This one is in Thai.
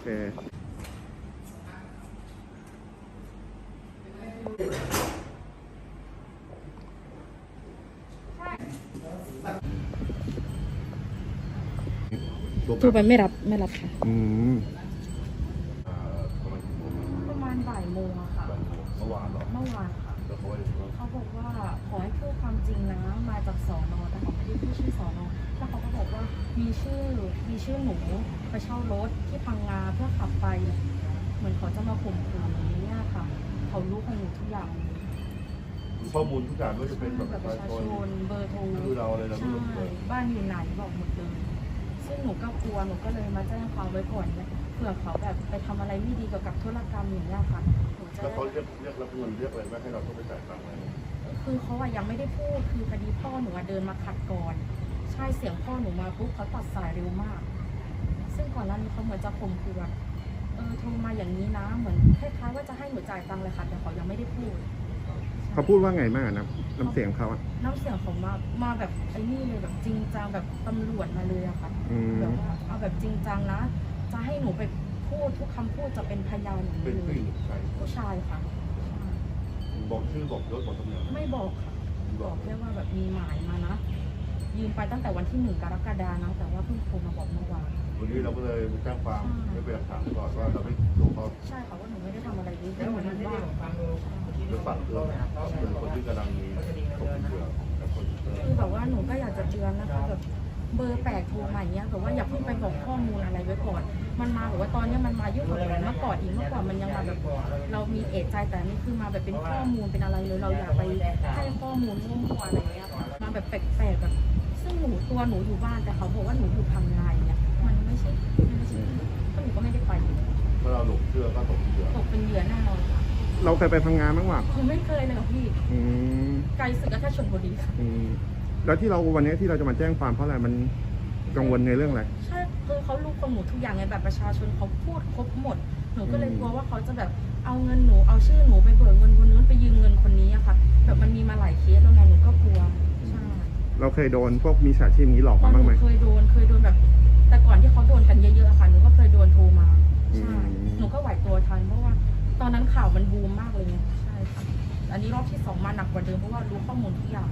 เคโทรไปไม่รับไม่รับค่ะ อืมประมาณบ่ายโมงอะค่ะ เมื่อวานเหรอ เมื่อวานค่ะแล้วเขาว่ายังไงบ้างเขาบอกว่าขอให้พูดความจริงนะ มาจากสอนอแต่เขาไม่ได้พูดชื่อสอนอแล้วเขาก็บอกว่ามีชื่อมีชื่อหนู ไปเช่ารถที่พังงาเพื่อขับไป เหมือนเขาจะมาข่มขืนอย่างนี้ยค่ะ เขารู้ของหนูทุกอย่างข้อมูลทุกอย่างก็จะเป็นแบบแบบปประระชาชาชชนนเบอร์โทรคือเราอะไรเราไม่ใช่รู้เลยบ้านอยู่ไหนบอกหมดเลยซึ่งหนูก็กลัวหนูก็เลยมาแจ้งความไว้ก่อนเนี่ยเผื่อเขาแบบไปทำอะไรไม่ดีเกี่ยวกับธุรกรรมอย่างเงี้ยค่ะหนูจะแล้วได้เขาเรียกเรียกรับเงินเรียกอะไรไหมให้เราต้องไปจ่ายตังค์อะไรไหมคือเขาอะยังไม่ได้พูดคือพอดีพ่อหนูอะเดินมาขัดก่อน ใช่เสียงพ่อหนูมาปุ๊บเขาตัดสายเร็วมาก ซึ่งก่อนหน้านี้เขาเหมือนจะข่มขืนแบบเออโทรมาอย่างนี้นะเหมือนคล้ายๆว่าจะให้หนูจ่ายตังค์เลยค่ะแต่เขายังไม่ได้พูดเขาพูดว่าไงบ้างอะนะน้ำเสียงเขาอะน้ำเสียงเขามามาแบบไอ้นี่เลยแบบจริงจังแบบตำรวจมาเลยอะค่ะอืมแบบว่าเอาแบบจริงจังนะ จะให้หนูไปพูดทุกคำพูดจะเป็นพยานอย่างเป็นนี้เลผู้หยญิงหรือผู้ชายผู้ชายค่ะ บอกชื่อบอกยศบอกตำแหน่งไม่บอกค่ะบบออกกแค่ว่าแบบมีหมายมานะ ยืมไปตั้งแต่วันที่หนึ่งกรกฎานะ แต่ว่าเพิ่งโทรมาบอกเมื่อวาน วันนี้เราก็เลยมาแจ้งความไม่เป็นหลักฐานไว้ก่อนว่าเราไม่ถูกเขาใช่ค่ะว่าหนูไม่ได้ทำอะไรเลยที่หนูรู้ว่าเป็นฝั่งเราเป็นคนที่กำลังมีตกเป็นเหยื่อกับคนที่เจอคือแบบว่าหนูก็อยากจะเตือนนะคะแบบเบอร์แปลกโทรมาอย่างเงี้ยแบบว่าอย่าเพิ่งไปบอกข้อมูลอะไรไว้ก่อน มันมาแบบว่าตอนเนี้ยมันมายุ่งกับเมื่อก่อนอีกเมื่อก่อนมันยังมาแบบเรามีเอะใจแต่อันนี่คือมาแบบเป็นข้อมูลเป็นอะไรเลยเราอย่าไปให้ข้อมูลมั่วๆอะไรเงี้ยค่ะมาแบบแปลกๆแบบซึ่งหนูตัวหนูอยู่บ้านแต่เขาบอกว่าหนูอยู่ทำงานเนี่ย เป็นเหยื่อตกเป็นเหยื่อแน่นอนค่ะเราเคยไปพังงานบ้างวะหนูไม่เคยเลยค่ะพี่ อืมไกลสุดก็แค่ชลบุรีค่ะ อืมแล้วที่เราวันนี้ที่เราจะมาแจ้งความเพราะอะไรมันกังวลในเรื่องอะไร ใช่คือเขารู้ของหนูทุกอย่างไงแบบประชาชนเขาพูดครบหมด หนูก็เลยอืมกลัวว่าเขาจะแบบเอาเงินหนูเอาชื่อหนูไปเบิกเงินคนนู้นไปยืมเงินคนนี้อะค่ะ แบบมันมีมาหลายเคสแล้วไงหนูก็กลัวใช่เราเคยโดนพวกมีสาชีพนี้หลอกตอมานหบ้างนูไหมเคยโดนเคยโดนแบบ แต่ก่อนที่เขาโดนกันเยอะๆอะค่ะหนูก็ ข่าวมันบูมมากเลยไงใช่ค่ะอันนี้รอบที่สองมาหนักกว่าเดิมเพราะว่ารู้ข้อมูลทุกอย่าง